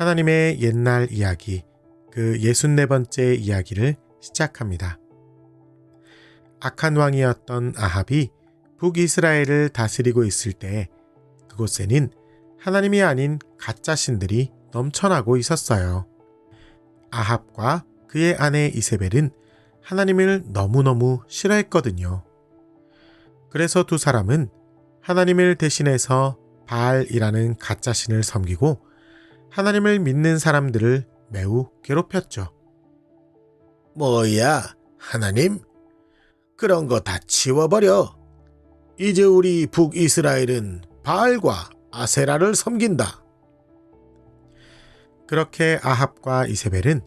하나님의 옛날 이야기, 그 64번째 이야기를 시작합니다. 악한 왕이었던 아합이 북이스라엘을 다스리고 있을 때 그곳에는 하나님이 아닌 가짜 신들이 넘쳐나고 있었어요. 아합과 그의 아내 이세벨은 하나님을 너무너무 싫어했거든요. 그래서 두 사람은 하나님을 대신해서 바알이라는 가짜 신을 섬기고 하나님을 믿는 사람들을 매우 괴롭혔죠. 뭐야, 하나님? 그런 거 다 치워버려. 이제 우리 북이스라엘은 바알과 아세라를 섬긴다. 그렇게 아합과 이세벨은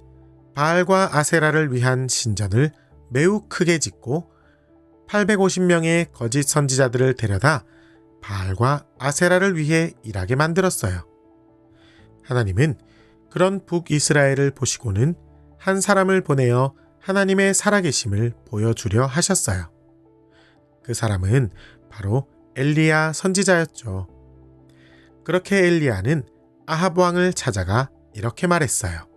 바알과 아세라를 위한 신전을 매우 크게 짓고 850명의 거짓 선지자들을 데려다 바알과 아세라를 위해 일하게 만들었어요. 하나님은 그런 북이스라엘을 보시고는 한 사람을 보내어 하나님의 살아계심을 보여주려 하셨어요. 그 사람은 바로 엘리야 선지자였죠. 그렇게 엘리야는 아합 왕을 찾아가 이렇게 말했어요.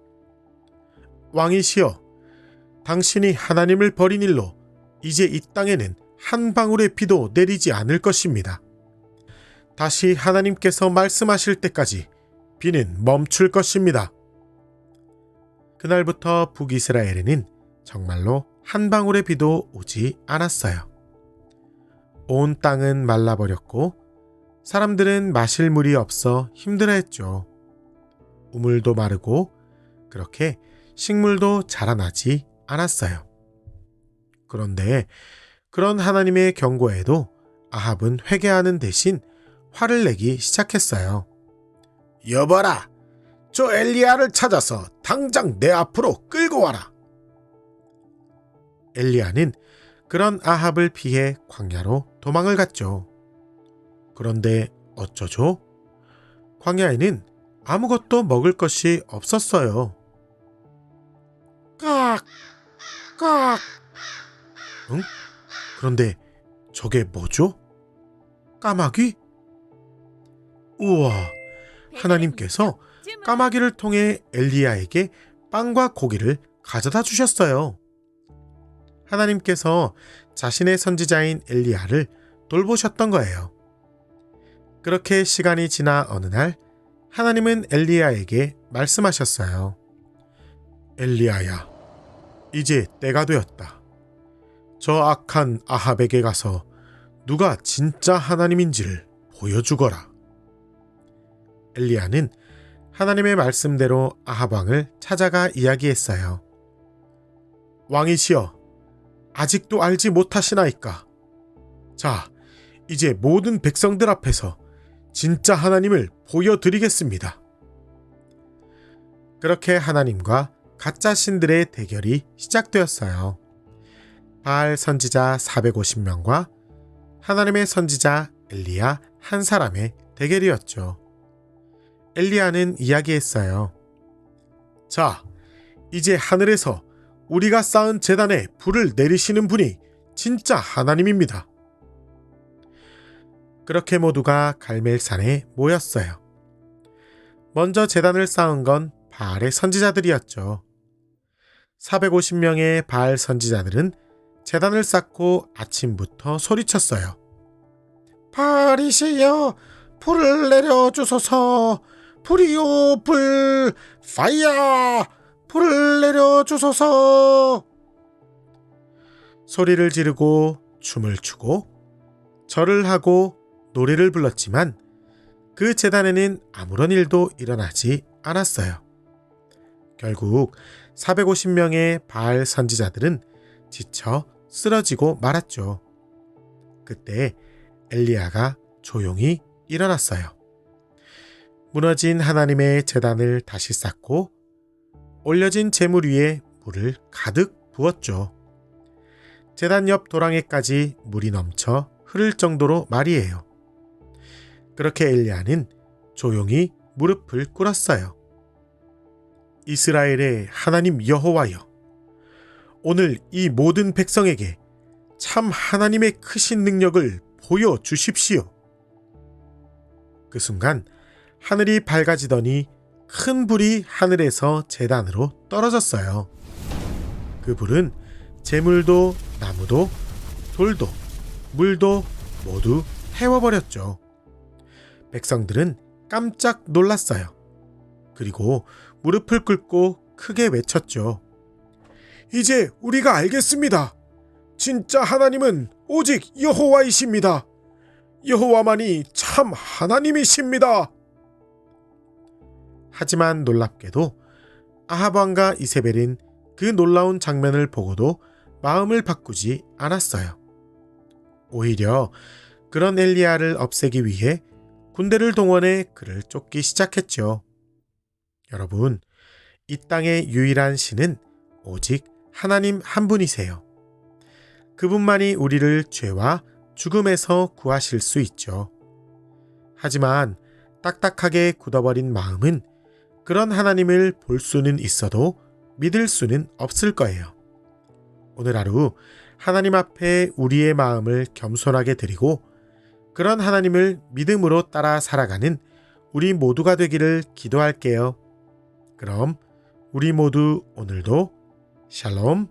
왕이시여, 당신이 하나님을 버린 일로 이제 이 땅에는 한 방울의 비도 내리지 않을 것입니다. 다시 하나님께서 말씀하실 때까지 비는 멈출 것입니다. 그날부터 북이스라엘에는 정말로 한 방울의 비도 오지 않았어요. 온 땅은 말라버렸고 사람들은 마실 물이 없어 힘들어했죠. 우물도 마르고 그렇게 식물도 자라나지 않았어요. 그런데 그런 하나님의 경고에도 아합은 회개하는 대신 화를 내기 시작했어요. 여봐라, 저 엘리야를 찾아서 당장 내 앞으로 끌고 와라. 엘리야는 그런 아합을 피해 광야로 도망을 갔죠. 그런데 어쩌죠? 광야에는 아무것도 먹을 것이 없었어요. 깍, 깍. 응? 그런데 저게 뭐죠? 까마귀? 우와, 하나님께서 까마귀를 통해 엘리야에게 빵과 고기를 가져다 주셨어요. 하나님께서 자신의 선지자인 엘리야를 돌보셨던 거예요. 그렇게 시간이 지나 어느 날 하나님은 엘리야에게 말씀하셨어요. 엘리야야, 이제 때가 되었다. 저 악한 아합에게 가서 누가 진짜 하나님인지를 보여주거라. 엘리야는 하나님의 말씀대로 아합 왕을 찾아가 이야기했어요. 왕이시여, 아직도 알지 못하시나이까? 자, 이제 모든 백성들 앞에서 진짜 하나님을 보여드리겠습니다. 그렇게 하나님과 가짜 신들의 대결이 시작되었어요. 바알 선지자 450명과 하나님의 선지자 엘리야 한 사람의 대결이었죠. 엘리야는 이야기했어요. 자, 이제 하늘에서 우리가 쌓은 재단에 불을 내리시는 분이 진짜 하나님입니다. 그렇게 모두가 갈멜산에 모였어요. 먼저 재단을 쌓은 건 바알의 선지자들이었죠. 450명의 바알 선지자들은 재단을 쌓고 아침부터 소리쳤어요. 바리시여, 불을 내려주소서. 불이요, 불, 파이어, 불을 내려주소서. 소리를 지르고 춤을 추고 절을 하고 노래를 불렀지만 그 재단에는 아무런 일도 일어나지 않았어요. 결국 450명의 바알 선지자들은 지쳐 쓰러지고 말았죠. 그때 엘리야가 조용히 일어났어요. 무너진 하나님의 재단을 다시 쌓고 올려진 재물 위에 물을 가득 부었죠. 재단 옆 도랑에까지 물이 넘쳐 흐를 정도로 말이에요. 그렇게 엘리야는 조용히 무릎을 꿇었어요. 이스라엘의 하나님 여호와여, 오늘 이 모든 백성에게 참 하나님의 크신 능력을 보여 주십시오. 그 순간 하늘이 밝아지더니 큰 불이 하늘에서 재단으로 떨어졌어요. 그 불은 재물도 나무도 돌도 물도 모두 태워버렸죠. 백성들은 깜짝 놀랐어요. 그리고 무릎을 꿇고 크게 외쳤죠. 이제 우리가 알겠습니다. 진짜 하나님은 오직 여호와이십니다. 여호와만이 참 하나님이십니다. 하지만 놀랍게도 아합 왕과 이세벨은 그 놀라운 장면을 보고도 마음을 바꾸지 않았어요. 오히려 그런 엘리야를 없애기 위해 군대를 동원해 그를 쫓기 시작했죠. 여러분, 이 땅의 유일한 신은 오직 하나님 한 분이세요. 그분만이 우리를 죄와 죽음에서 구하실 수 있죠. 하지만 딱딱하게 굳어버린 마음은 그런 하나님을 볼 수는 있어도 믿을 수는 없을 거예요. 오늘 하루 하나님 앞에 우리의 마음을 겸손하게 드리고 그런 하나님을 믿음으로 따라 살아가는 우리 모두가 되기를 기도할게요. 그럼 우리 모두 오늘도 샬롬